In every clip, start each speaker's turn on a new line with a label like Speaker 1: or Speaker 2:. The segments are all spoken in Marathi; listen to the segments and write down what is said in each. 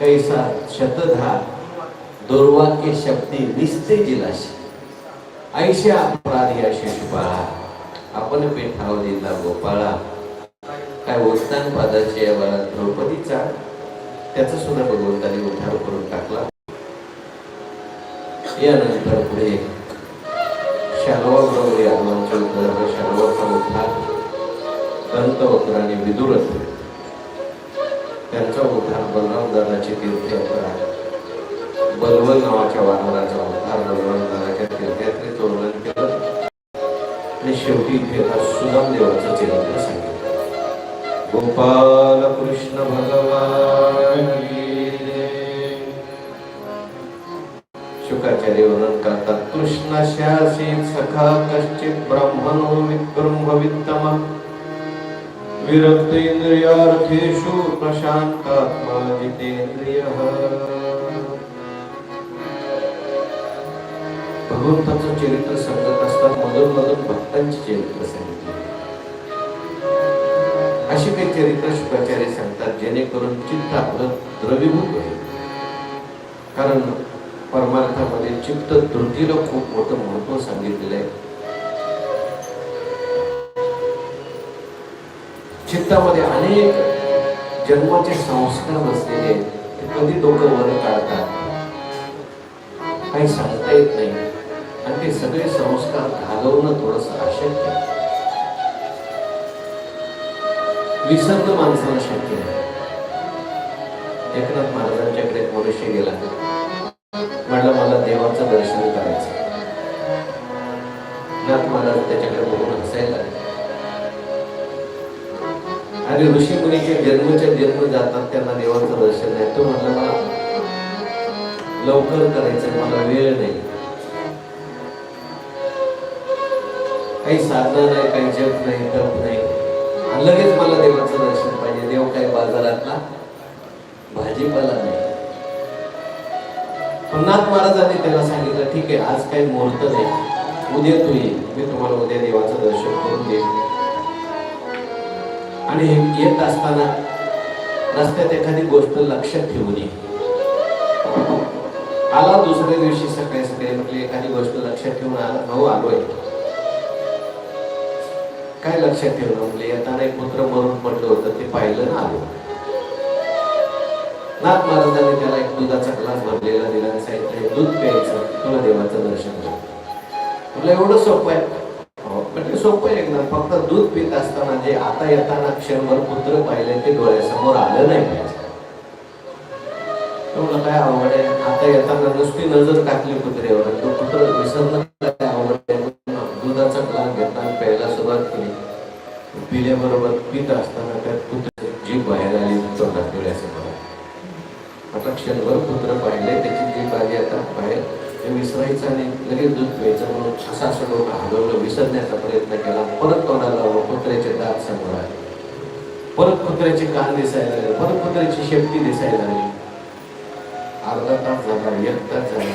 Speaker 1: कैसा शतधा दुर्वाक्य शब्दी विस्ते जिलाशी। ऐशा अपराधी अशी बाळा आपण पेठाव दिला गोपाळा। काय उत्तान पादाचे द्रौपदीचा? त्याचा सुद्धा भगवंताने उद्धार करून टाकला. यानंतर पुढे शालवा बरोबर यादवांचे उद्धार शालवाचा उद्धार. दंतवक्राने विदुरत. विदुरथ त्यांचा उद्धार बलराम दादाची तीर्थयात्रा बलवल नावाच्या वानराचा उद्धार बलवल दादाच्या तीर्थयात्रेचं वर्णन केलं. आणि शेवटी इथे सुदाम देवाचं चरित्र सांगितलं. गोपाल कृष्ण भगवान शुकाचार्य वर्णन करतात कृष्णाशासी सखा कश्चित ब्राह्मणो विक्रम विरक्तेन्द्रियार्थेषु प्रशान्तात्मा जितेन्द्रियः भगवंताचं चरित्र सांगत असताना मधून मधून भक्तांचे चरित्र सांगितले. अशी काही चरित्र शुकाचार्य सांगतात जेणेकरून चित्त आपलं द्रवीभूत होईल. कारण परमार्थामध्ये चित्त धृतीला खूप मोठं महत्त्व सांगितलेलं आहे चित्तामध्ये अनेक जन्माचे संस्कार बसलेले ते कधी डोकं वर काढतात? काही सांगता येत नाही. आणि ते सगळे संस्कार घालवणं थोडस अशक्य विसर्ग माणसाला शक्य नाही एकनाथ महाराजांच्याकडे मनुष्य गेला. जातात त्यांना देवाचं दर्शन नाही. तो म्हटलं मला लवकर करायचं मला वेळ नाही. काही साधना नाही काही जप नाही तप नाही. लगेच मला देवाचं दर्शन पाहिजे. देव काय बाजारातला? भाजीपाला नाही. पण नाथ महाराजांनी त्याला सांगितलं ठीक आहे आज काही मुहूर्त नाही. उद्या तू ये. मी तुम्हाला उद्या देवाचं दर्शन करून देईन. आणि येत असताना रस्त्यात एखादी गोष्ट लक्षात ठेवून आला दुसऱ्या दिवशी सकाळी सकाळी म्हटली एखादी गोष्ट लक्षात ठेवून आला भाऊ आलोय. काय लक्षात ठेवलं म्हणजे येताना एक पुत्र मरून पडलं होतं ते पाहिलं ना आलो. नाथ महाराजांनी त्याला एक दुधाचा ग्लास भरलेला दिला सांगितलं दूध प्यायचं तुला देवाचं दर्शन होईल म्हटलं एवढं सोपं आहे. सोपं आहे एकदम फक्त दूध पित असताना जे आता येताना क्षणभर पुत्र पाहिले ते डोळ्यासमोर आलं नाही पाहिजे. काय आवड आहे? आता येताना नुसती नजर टाकली कुत्रेवर तो पुत्र विसरणं काय आवड आहे? दुधाचा ग्लास घेताना प्यायला सुरुवात केली. पिल्याबरोबर पित असताना त्यात कुत्रे जीभ बाहेर आली तोंडात डोळ्यासमोर आता क्षणभर पुत्र पाहिले त्याची जीभ आली आता बाहेर. ते विसरायचं आणि लगेच दूध प्यायचं म्हणून असं असं हलवलं विसरण्याचा प्रयत्न केला. परत तोंडाला लावलं कुत्र्याचे दात समोर आले. परत कुत्र्याचे कान दिसायला लागले. परत कुत्र्याची शेपटी दिसायला लागली. अर्धा तास झाला एक तास झाला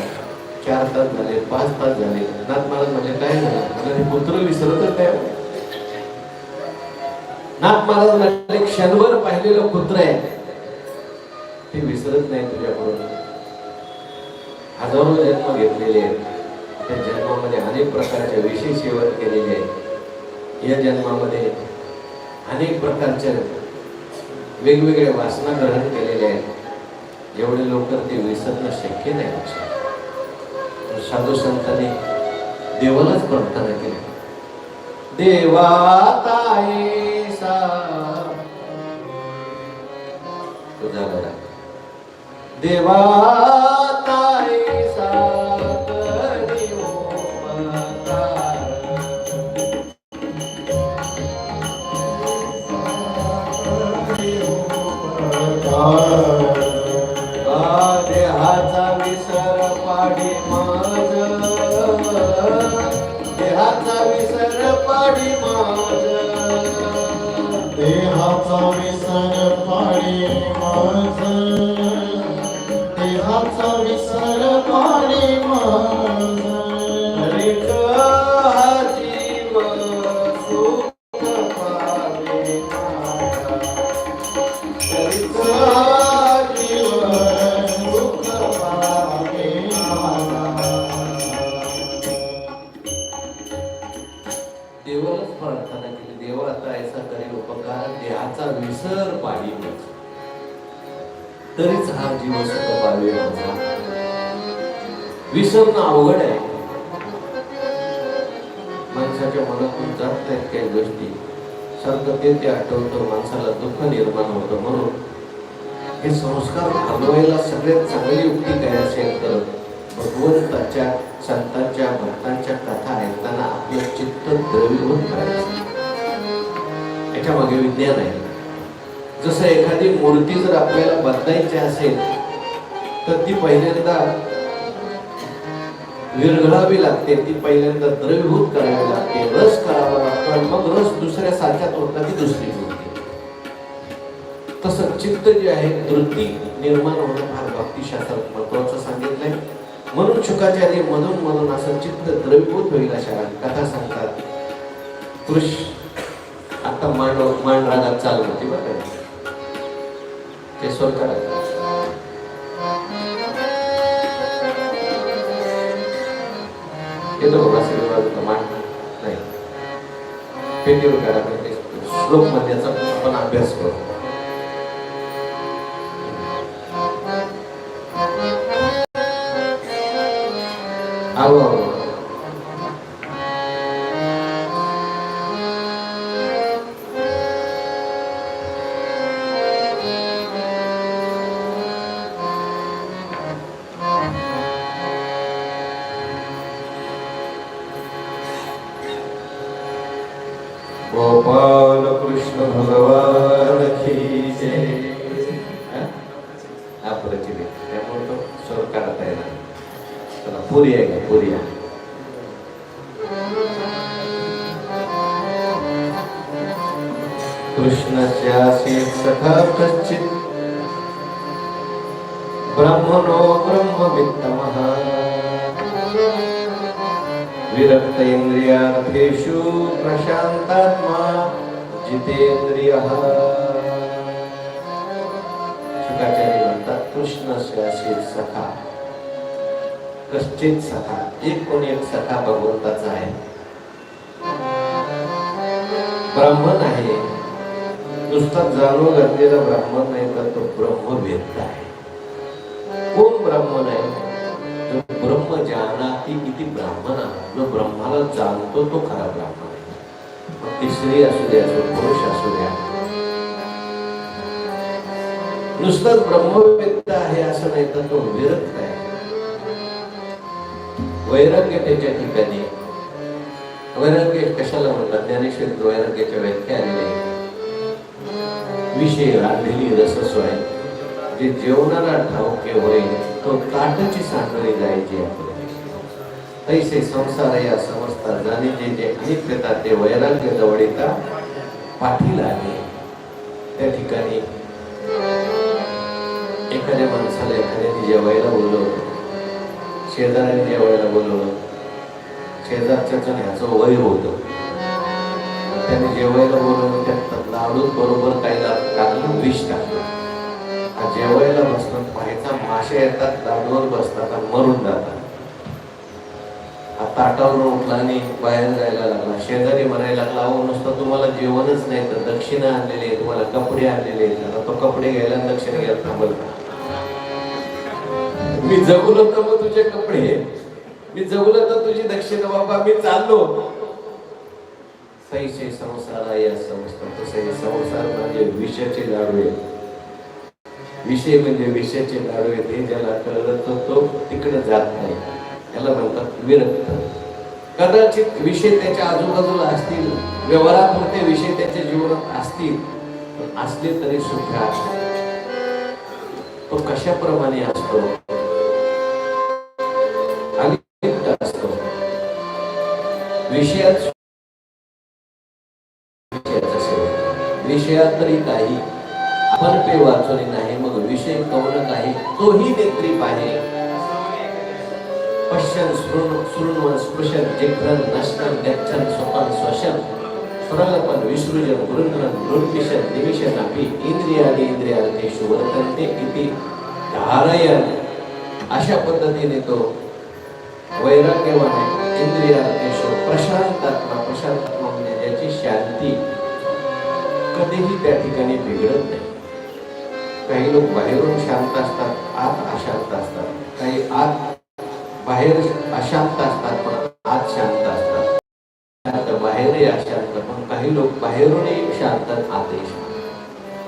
Speaker 1: चार तास झाले पाच तास झाले. नाथ महाराज म्हणजे काय झालं? म्हणजे हे पुत्र विसरतच काय हो? नाथ महाराज म्हणजे क्षणभर पाहिलेलं कुत्र आहे. ते विसरत नाही तुझ्याकडून. हजारो जन्म घेतलेले आहेत. त्या जन्मामध्ये अनेक प्रकारच्या विशेष सेवन केलेले आहेत. या जन्मामध्ये अनेक प्रकारच्या वेगवेगळ्या वासना ग्रहण केलेल्या आहेत. एवढे लवकर ते विसरणं शक्य नाही लक्षात. साधू संतांनी देवालाच प्रार्थना केली. देवा ताईसा तुझा बरा. देवा देहाचा विसर पाडी माझ. देवालाच प्रार्थना केली. देवा
Speaker 2: आता ऐसा करेल उपकार देहाचा विसर
Speaker 1: पाहिजे तरीच हा जीव सुख पावे माझा. विसरणं अवघड आहे. माणसाच्या मनातून जात नाहीत काही गोष्टी. सारखं ते ते आठवतं माणसाला दुःख निर्माण होतं म्हणून. हे संस्कार घालवायला सगळ्यात चांगली युक्ती काय असेल तर भगवंताच्या संतांच्या भक्तांच्या कथा ऐकताना आपलं चित्त द्रवीभूत करायचं. याच्या मागे विज्ञान आहे. जसं एखादी मूर्ती जर आपल्याला बदलायची असेल तर ती पहिल्यांदा विरघळावी लागते. ती पहिल्यांदा द्रवीभूत करावी लागते. रस करावा लागतो आणि मग रस दुसऱ्या सारख्या होता ती दुसरी होते. तसं चित्त जे आहे वृत्ती निर्माण होणं फार भक्तिशास्त्रात महत्वाचं सांगितलंय. म्हणून शुकाचार्य मधून मधून असं चित्त द्रवीभूत होईल अशा कथा सांगतात. कृष आता मांड मांडरागात चालू होती बघा ते स्वर करा येतो बघा सगळं नाही काढा पण श्लोक म्हणण्याचा आपण अभ्यास करू. आहो कृष्ण भगवान की जय हा? अप्रतिम आहे. त्यामुळे तो स्वर काढता येणार चला पुरी आहे का पुरी आहे कृष्णस्यासि सखा कश्चित् ब्रह्मणो ब्रह्मवित्तमः विरक्तेन्द्रियार्थेषु प्रशान्तात्मा जितेंद्रिय। शुकाचार्य म्हणतात कृष्णस्यासि सखा कश्चित सखा एक कोणी एक सखा भगवंताचा आहे. ब्राह्मण आहे. नुसता जाणून घातलेला ब्राह्मण नाही तर तो ब्रह्मवेत्ता आहे. कोण ब्राह्मण आहे? ब्रह्म जानाती किती ब्राह्मण आहे. जो ब्रह्माला जाणतो तो खरा ब्राह्मण आहे. ती स्त्री असू द्या असो पुरुष असू द्या नुसतं ब्रह्मवेत्ता आहे असं नाही तर तो विरक्त आहे. वैराग्य त्याच्या ठिकाणी. वैराग्य कशाला म्हणतात? ज्ञानेश्वर वैराग्याच्या व्याख्या आलेल्या आहेत. विषय राधलेली आहे. जे जेवणाला ठाऊके होईल तो ताटाची साखळी जायची आपल्या. तैसे संसार या समजता जाणे जे जे अनेक ते वैराग्य जवळ येता पाठीला आले. त्या ठिकाणी एखाद्या माणसाला एखाद्याने जेवायला बोलवलं शेजाऱ्याने जेवायला बोलवलं शेजारच्याच ह्याचं वय होतं. त्याने जेवायला बोलवलं त्यात लाडूत बरोबर काही ला- टाकलं. विष टाकलं जेवायला बसतात पाहायचा मासे येतात लाडूवर बसतात आणि मरून जातात. ताटावर उठला आणि बाहेर जायला लागला. शेजारी म्हणायला लागला अहो नुसतं तुम्हाला जेवणच नाही तर दक्षिणा आणलेली आहे तुम्हाला कपडे आणलेले आहेत. आता तो कपडे घ्यायला दक्षिणा घ्यायला थांबल. मी जगलो तर मग तुझे कपडे. मी जगलो तर तुझी दक्षिणा. बाबा मी चाललो. सैसे संसार या संस्था तसे संसार म्हणजे विषयाचे लाडू आहेत विषय म्हणजे विषयाचे लाडू आहेत हे ज्याला कळलं तर तो तिकडे जात नाही. याला म्हणतात विरक्त. कदाचित विषय त्याच्या आजूबाजूला असतील व्यवहारापुरते विषय त्याच्या जीवनात असतील पण असले तरी सुद्धा तो कशाप्रमाणे असतो? आणि असतो. विषयात विषयात तरी काही. आपण पे वाचवले नाही मग विषय कवन काही तोही नेत्री आहे पश्यन शृण शृण्वन स्पृशन जिग्रन नष्टन गच्छन स्वपन स्वशन प्रलपन विसृजन गृह्णन नृत्तिशन निमिषन अपि इंद्रियानि इंद्रियार्थेषु वर्तन्ते इति धारयन। अशा पद्धतीने तो वैराग्यवान आहे इंद्रियार्थेषु प्रशांतात्मा प्रशांतात्मा म्हणजे ज्याची शांती कधीही त्या ठिकाणी बिघडत नाही. काही लोक बाहेरून शांत असतात आत अशांत असतात. काही आत बाहेर अशांत असतात पण आत शांत असतात. बाहेरही अशांत पण काही लोक बाहेरूनही शांत आतही शांत.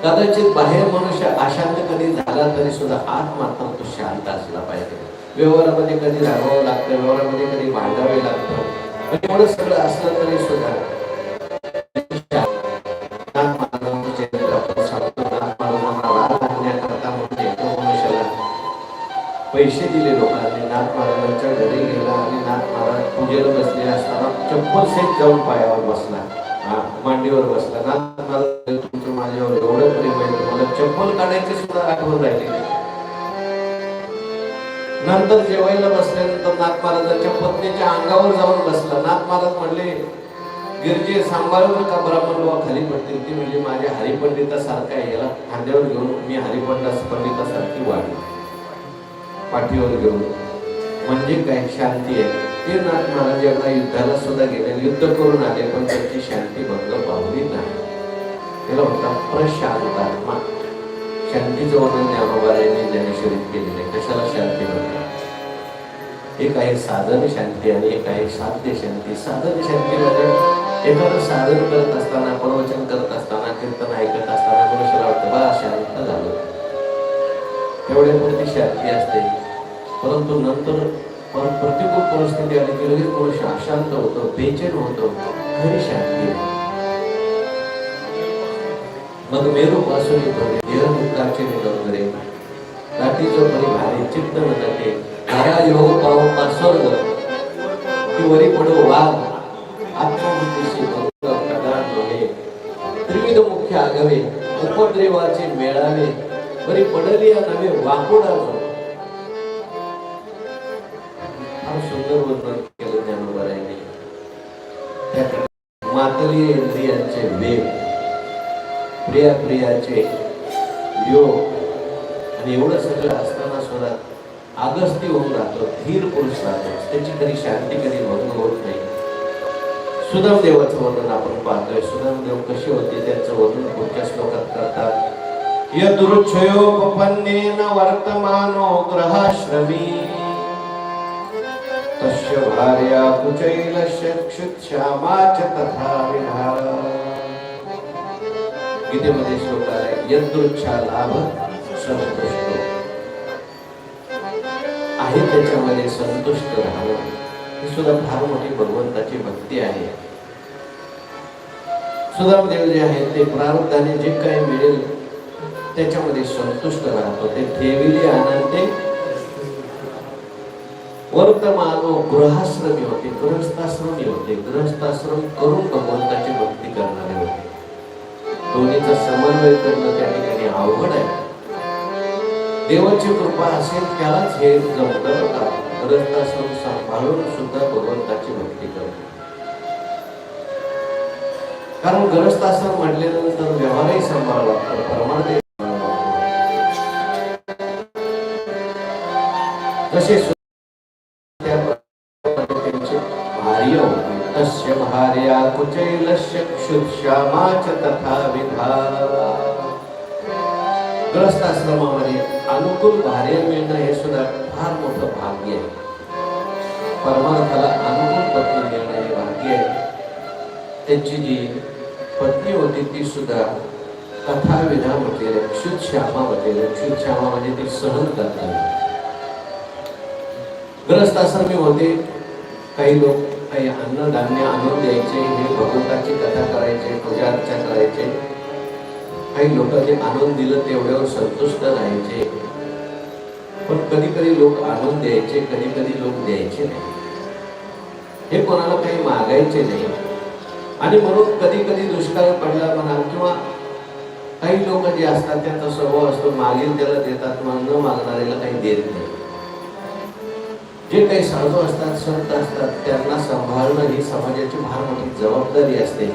Speaker 1: कदाचित बाहेर मनुष्य अशांत कधी झाला तरी सुद्धा आत मात्र तो शांत असला पाहिजे. व्यवहारामध्ये कधी रागावं लागतं व्यवहारामध्ये कधी भांडावे लागतं पण एवढं सगळं असलं तरी सुद्धा मनुष्याला पैसे दिले लोकांनी. नाथ महाराजांच्या घरी गेला आणि नाथ महाराज पूजेला बसले असताना चप्पल सेट जाऊन पायावर बसला. मांडीवर बसला. नाथ महाराज तुमचं माझ्यावर एवढं प्रेम आहे तुम्हाला चप्पल काढायची सुद्धा आठवण राहिली नंतर जेवायला बसल्यानंतर नाथ महाराजांच्या पत्नीच्या अंगावर जाऊन बसला. नाथ महाराज म्हणले गिरजे सांभाळू नका ब्राह्मण लोक खाली पडतील. ती म्हणजे माझ्या हरिपंडितासारखा आहे. याला खांद्यावर घेऊन मी हरिपंडित पंडितासारखी वाढली. पाठीवर घेऊन म्हणजे काय? शांती आहे. ते नाथ महाराज यांना युद्धाला सुद्धा गेले युद्ध करून आले पण त्यांची शांती भंग पावली नाही. त्याला म्हणतात प्रशांतात्मा शांतीचं वर्णन ज्ञानोबारायांनी ज्ञानेश्वरीत केलेलं आहे. कशाला शांती म्हणतात एक आहे साधन शांती आणि एक आहे साध्य शांती. साधन शांती म्हणजे एखादं साधन करत असताना प्रवचन करत असताना कीर्तन ऐकत असताना मनुष्याला वाटतं बा शांत झालं. एवढ्यापुरती शांती असते. परंतु नंतर पर- प्रतिकूल परिस्थिती आली की लगेच मनुष्य अशांत होतं बेचैन होतं घरी शांती मग मेरू पासून देहमुक्ताचे निडोंगरे लाटीचं परी भारी चित्त म्हणते घरा धारा योग पाव स्वर्ग की वरी पडो वाघ आत्मबुद्धीशी भक्त प्रकारात डोळे त्रिविध मुख्य आगवे उपद्रेवाचे मेळावे वरी पडली या नवे वाकोडा प्रिया प्रियाचे योग आणि एवढं सगळं असताना सुद्धा आगस्ती होऊन राहतो धीर पुरुष राहतो. त्याची कधी शांती कधी भंग होत नाही. सुदाम देवाचं वर्णन आपण पाहतोय. सुदाम देव कसे होते त्यांचं वर्णन पुढच्या श्लोकात करतात. यदृच्छयोपपन्नेन वर्तमानो ग्रहाश्रमी। तस्य भार्या कुचैलस्य क्षुत्श्यामा च तथा विधा गीतेमध्ये श्लोक आलाय यदृच्छा लाभ, संतुष्ट। आहे त्याच्यामध्ये संतुष्ट राहावं. ही सुद्धा फार मोठी भगवंताची भक्ती आहे. सुदामदेव जे आहे ते प्रारब्धाने जे काही मिळेल, त्याच्यामध्ये संतुष्ट राहतो. ते ठेविले आनंदे वर्तमानो गृहाश्रमी होते, गृहस्थाश्रमी होते. गृहस्थाश्रम करून भगवंताची भक्ती करणारे होते. दोन्हीचा समन्वय करणं त्या ठिकाणी अवघड आहे. देवाची कृपा असेल त्यालाच हे जमतं का? ग्रस्ताश्रम सांभाळून सुद्धा भगवंताची भक्ती करतो. कारण ग्रस्ताश्रम म्हटल्यानंतर व्यवहारही सांभाळावा लागतो परमार्थ जसे भार्या तथा विधा। ग्रस्त आश्रमामध्ये अनुकूल भार्य मिळणं हे सुद्धा फार मोठं भाग्य आहे. परमार्थाला अनुकूल पत्नी मिळणं हे भाग्य आहे. त्यांची जी पत्नी होती ती सुद्धा कथाविधा म्हटलेल्या क्षुत श्यामा म्हटलेल्या क्षुत श्यामा म्हणजे ती सहन करतात ग्रस्त आश्रमी होते काही लोक काही अन्नधान्य आणून द्यायचे हे भगवंताची कथा करायचे पूजा अर्चा करायचे. काही लोक जे आणून दिलं तेवढ्यावर संतुष्ट राहायचे. पण कधी कधी लोक आणून द्यायचे कधी कधी लोक द्यायचे नाही. हे कोणाला काही मागायचे नाही. आणि म्हणून कधी कधी दुष्काळ पडला म्हणा किंवा काही लोक जे असतात त्यांचा स्वभाव असतो मागेल त्याला देतात मग न मागणाऱ्याला काही देत नाही. जे काही साधू असतात संत असतात त्यांना सांभाळणं ही समाजाची फार मोठी जबाबदारी असते.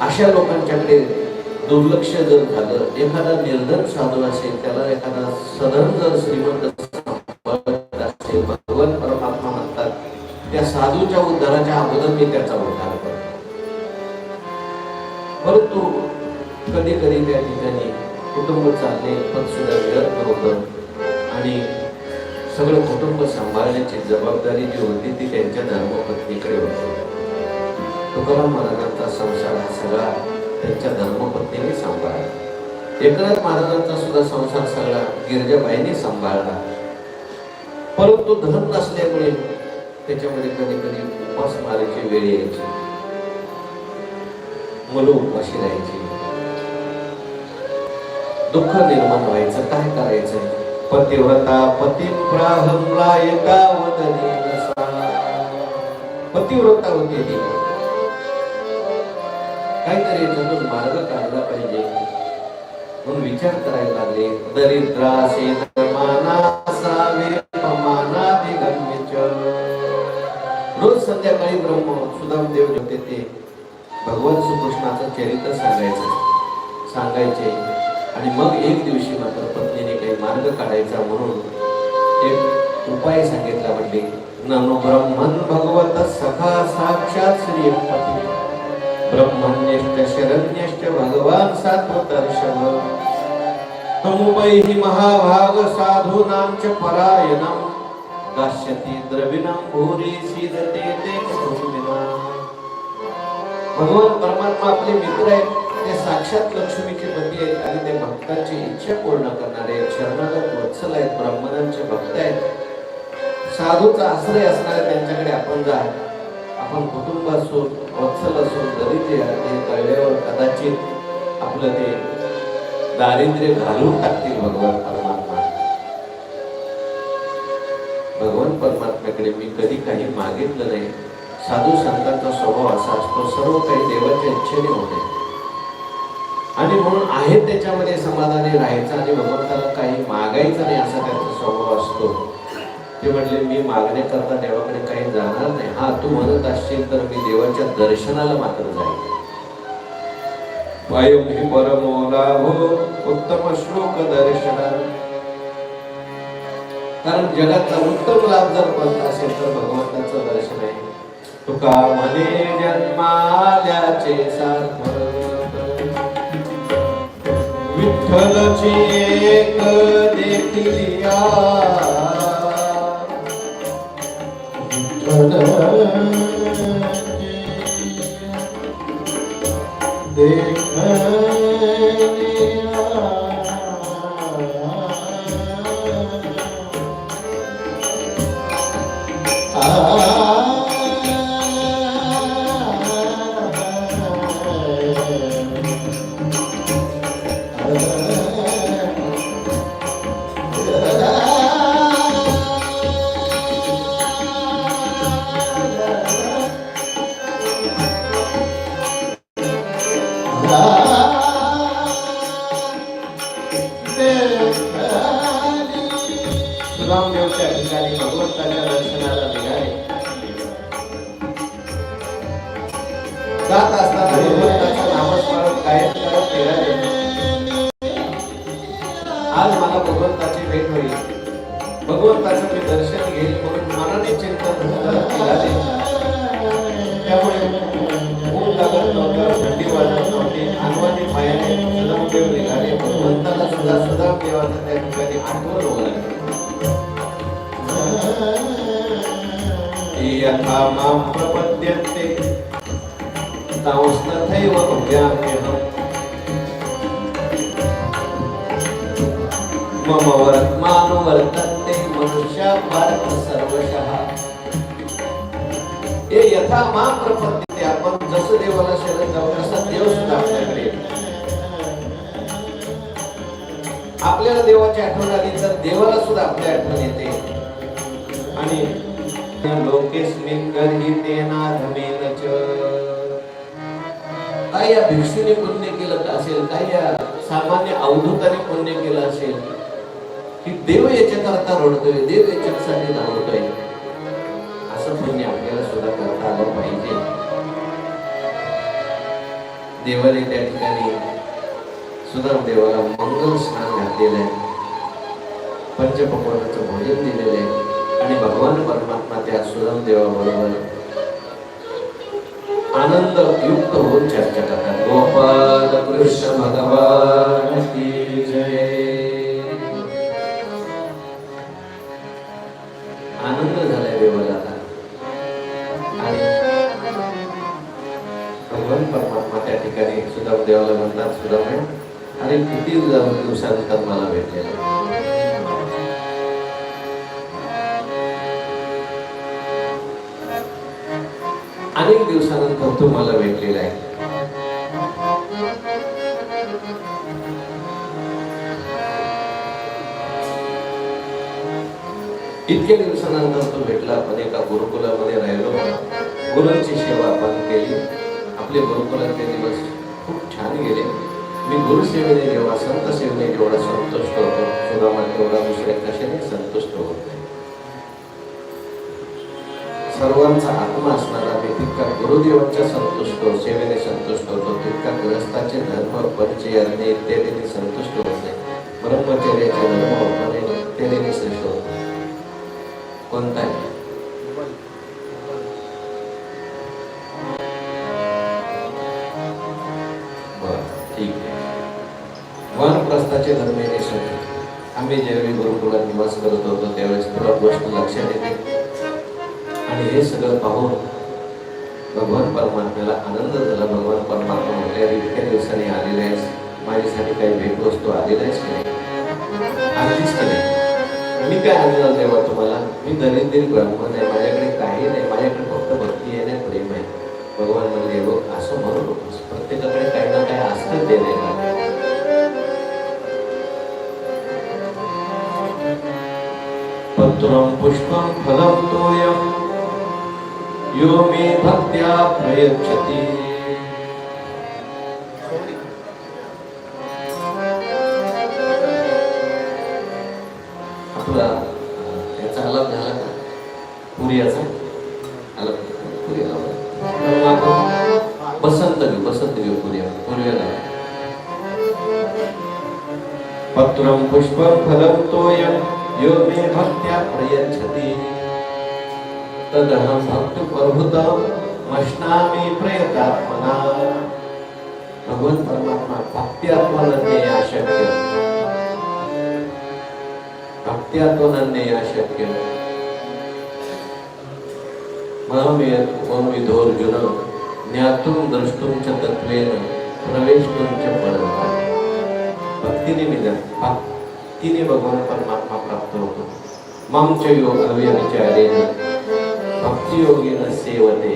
Speaker 1: अशा लोकांच्याकडे दुर्लक्ष जर झालं एखादा निर्धन साधू असेल त्याला एखादा सधन जर श्रीमंत असेल भगवान परमात्मा म्हणतात त्या साधूच्या उद्धाराच्या अगोदर मी त्याचा उद्धार करतो. परंतु कधी कधी त्या ठिकाणी कुटुंब चालणे पण सुद्धा मिळत नव्हतं. आणि सगळं कुटुंब सांभाळण्याची जबाबदारी जी होती ती त्यांच्या धर्मपत्नीकडे होती. तुकाराम महाराजांचा संसार हा सगळा त्यांच्या धर्मपत्नीने सांभाळला. एकनाथ महाराजांचा सुद्धा संसार सगळा गिरजाबाईने सांभाळला. परंतु धर्म नसल्यामुळे त्याच्यामध्ये कधी कधी उपास मारायची वेळ यायची. मुलं उपाशी राहायची. दुःख निर्माण व्हायचं काय करायचं? पतिव्रता पतिप्राहमला एका वदने पतिव्रता होते ती काहीतरी नवीन मार्ग काढला पाहिजे. म्हणून विचार करायला लागले दरिद्रा मानासावे रोज संध्याकाळी ब्रह्म सुदामदेव जे होते ते. भगवान श्रीकृष्णाचं चरित्र सांगायचं. सांगायचे. आणि मग एक दिवशी मात्र पत्नीने काही मार्ग काढायचा म्हणून एक उपाय सांगितला म्हणजे ननु ब्रह्मन भगवत सखा साक्षात श्री पती ब्रह्मण्यश्च शरण्यश्च भगवान सात्वतर्षभ. तमुपैः महाभाग साधूनां च परायणं दास्यति द्रविणं भूरि सीदते ते कुटुंबिनां भगवान परमात्मा आपले मित्र आहेत. ते साक्षात लक्ष्मीचे पती आहेत आणि ते भक्तांची इच्छा पूर्ण करणारे आहेत. शरणागत वत्सल आहेत ब्राह्मणांचे भक्त आहेत. साधूचा आश्रय असणारे त्यांच्याकडे आपण जा. आपण कुटुंब असो वत्सल असो दरिद्र ते कळल्यावर कदाचित आपलं ते दारिद्र्य घालून टाकतील भगवान परमात्मा. भगवान परमात्म्याकडे मी कधी काही मागितलं नाही. साधू संतांचा स्वभाव असा असतो सर्व काही देवाच्या इच्छेने होते. आणि म्हणून आहे त्याच्यामध्ये समाधानी राहायचं आणि भगवंताला काही मागायचं नाही असा त्यांचा स्वभाव असतो. ते म्हटले मी मागण्याकरता देवाकडे काही जाणार नाही. हा तू म्हणत असशील तर मी देवाच्या दर्शनाला मात्र जाईल उत्तम श्लोक दर्शन. कारण जगाचा उत्तम लाभ जर कोणता असेल तर भगवंताचं दर्शन आहे. तुका म्हणे जन्माल्याचे सार्थक વિઠ્ઠલ છે એક દેખિયા વિઠ્ઠલ દેખ देवाची आठवण आली तर देवाला सुद्धा आपली आठवण येते. आणि लोकेस्मिन काय या भिक्षूने पुण्य केलं असेल? काय या सामान्य अवधूताने पुण्य केलं असेल? की देव याच्याकरता रडतोय देव याच्यासाठी धावतोय. असं पुण्य आपल्याला सुद्धा करता आलं पाहिजे. देवाने त्या ठिकाणी सुदाम देवाला मंगल स्नान घातलेलं आहे. पंचपक्वानाचं भोजन दिलेलं आहे. आणि भगवान परमात्मा त्या सुदाम देवाबरोबर आनंद युक्त होऊन चर्चा करतात. गोपाल कृष्ण भगवान की जय. आनंद झालाय देवाला. आता आणि भगवान परमात्मा त्या ठिकाणी सुदाम देवाला म्हणतात सुदाम अरे किती दिवसानंतर मला भेटलेलं. अनेक दिवसानंतर तो मला भेटलेला आहे. इतक्या दिवसानंतर तो भेटला आपण एका गुरुकुलामध्ये राहिलो. गुरुंची सेवा आपण केली. आपले गुरुकुलाचे दिवस खूप छान गेले. मी गुरुसेवेने जेव्हा संत सेवेने जेवढा संतुष्ट होतो सुदामा तेवढा दुसऱ्या कशाने संतुष्ट होतो सर्वांचा आत्मा असणारा मी तितका गुरुदेवांच्या संतुष्ट सेवेने संतुष्ट होतो तितका गृहस्थाचे धर्म परिचय अन्य इत्यादीने संतुष्ट होते ब्रह्मचर्याचे धर्म उपने इत्यादीने श्रेष्ठ होते कोणताही निवास करत होतो त्यावेळेस तुला गोष्ट लक्षात येते. आणि हे सगळं पाहून भगवान परमात्म्याला आनंद झाला. भगवान परमात्मा म्हटल्या इतक्या दिवसांनी आलेले आहेस. माझ्यासाठी काही भेटवस्तू आलेल्या आहेस की नाही? नाही? मी काय आलेला तेव्हा तुम्हाला? मी दरिद्री ब्राह्मण आहे. पत्रं पुष्पं फलं तोयं। यो मे भक्त्या प्रयच्छति। प्रयच्छति। तदहं भक्तप्रभुतं मश्नामि प्रयतात्मना। भगवान परमात्मा भक्त्यात्मनन्ये अशक्य भक्त्यात्मनन्ये अशक्य विधोर्जुन ज्ञातुं द्रष्टुं च तत्त्वेन प्रवेष्टुं च परम। भक्तीने मिळत भक्तीने भगवान परमात्मा प्राप्त होतो मम च योग सेवते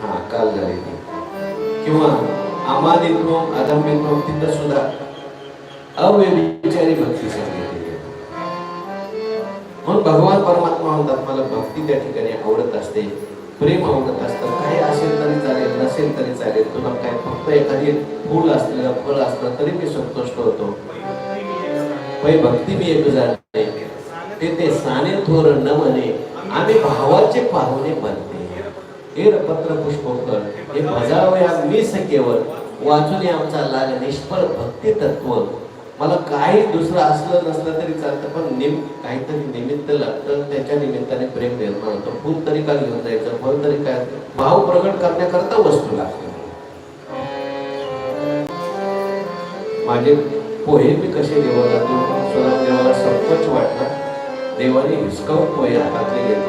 Speaker 1: हा काल झालेली किंवा अमादित्व अधम्यत्व तिथं सुद्धा अव्यभिचारी भक्ती सांगितली म्हणून भगवान परमात्मा म्हणतात मला भक्ती त्या ठिकाणी आवडत असते प्रेम आवडत असतं काही असेल तरी चालेल नसेल तरी चालेल तुला काय फक्त एखादी फूल असलेलं फळ असलं तरी मी संतुष्ट होतो भक्ती मी एक जाणते ते साने थोर न म्हणे आम्ही भावाचे पाहुणे बनते. हे पत्र पुष्पोकर हे बजावया मी सखेवर वाचून आमचा लाग निष्फळ भक्ती तत्व मला काही दुसरं असलं नसलं तरी चालतं पण निम काहीतरी निमित्त लागतं. त्याच्या निमित्ताने प्रेम निर्माण होतं. फुल तरी का घेऊन जायचं? फळ तरी काय? भाव प्रगट करण्याकरता वस्तू लागते. माझे पोहे मी कसे देवाला देऊ? स्वतः देवाला संकोच वाटला. देवाने हिसकावून पोहे हातातले घेतले